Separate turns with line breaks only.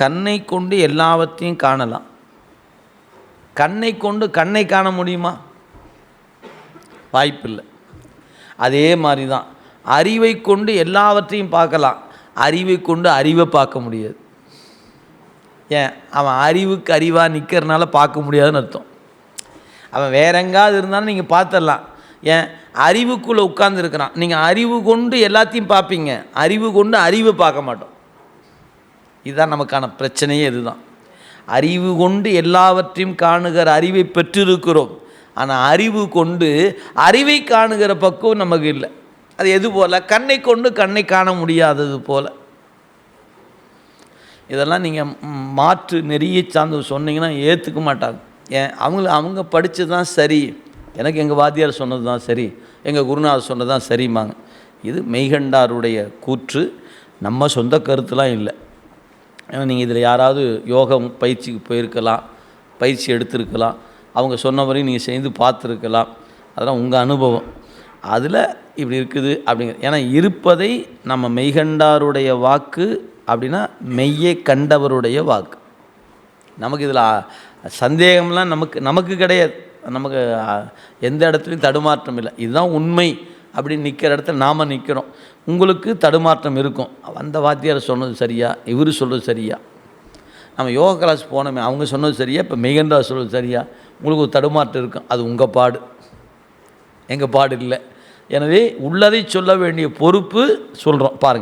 கண்ணை கொண்டு எல்லாவற்றையும் காணலாம். கண்ணை கொண்டு கண்ணை காண முடியுமா? வாய்ப்பில்லை. அதே மாதிரி தான் அறிவை கொண்டு எல்லாவற்றையும் பார்க்கலாம். அறிவை கொண்டு அறிவை பார்க்க முடியாது. ஏன்? அவன் அறிவுக்கு அறிவாக நிற்கிறனால பார்க்க முடியாதுன்னு அர்த்தம். அவன் வேற எங்காவது இருந்தாலும் நீங்கள் பார்த்துடலாம். ஏன்? அறிவுக்குள்ளே உட்கார்ந்துருக்கிறான் நீங்கள் அறிவு கொண்டு எல்லாத்தையும் பார்ப்பீங்க. அறிவு கொண்டு அறிவை பார்க்க மாட்டோம். இதுதான் நமக்கான பிரச்சனையே இதுதான். அறிவு கொண்டு எல்லாவற்றையும் காணுகிற அறிவை பெற்றிருக்கிறோம். ஆனால் அறிவு கொண்டு அறிவை காணுகிற பக்குவம் நமக்கு இல்லை. அது எது போல்? கண்ணை கொண்டு கண்ணை காண முடியாதது போல். இதெல்லாம் நீங்கள் மாற்று நெறிய சார்ந்து சொன்னீங்கன்னா ஏற்றுக்க மாட்டாங்க. ஏன்? அவங்கள அவங்க படித்தது தான் சரி. எனக்கு எங்கள் வாத்தியார் சொன்னது தான் சரி. எங்கள் குருநாதர் சொன்னது தான் சரிம்பாங்க. இது மெய்கண்டாருடைய கூற்று. நம்ம சொந்த கருத்துலாம் இல்லை. ஏன்னா நீங்கள் இதில் யாராவது யோகம் பயிற்சிக்கு போயிருக்கலாம் பயிற்சி எடுத்திருக்கலாம். அவங்க சொன்ன வரையும் நீங்கள் செய்து பார்த்துருக்கலாம். அதெல்லாம் உங்கள் அனுபவம். அதில் இப்படி இருக்குது அப்படிங்கிற ஏன்னா இருப்பதை நம்ம மெய்கண்டாருடைய வாக்கு அப்படின்னா மெய்யை கண்டவருடைய வாக்கு. நமக்கு இதில் சந்தேகம்லாம் நமக்கு நமக்கு கிடையாது. நமக்கு எந்த இடத்துலையும் தடுமாற்றம் இல்லை. இதுதான் உண்மை. அப்படின்னு நிற்கிற இடத்துல நாம் நிற்கிறோம் உங்களுக்கு தடுமாற்றம் இருக்கும். அந்த வாத்தியார் சொன்னது சரியா? இவர் சொல்கிறது சரியா? நம்ம யோகா கிளாஸ் போனோமே அவங்க சொன்னது சரியா? இப்போ மெய்கண்டா சொல்கிறது சரியா? உங்களுக்கு ஒரு தடுமாற்றம் இருக்கும். அது உங்கள் பாடு. எங்கள் பாடு இல்லை. எனவே உள்ளதை சொல்ல வேண்டிய பொறுப்பு சொல்கிறோம் பாருங்கள்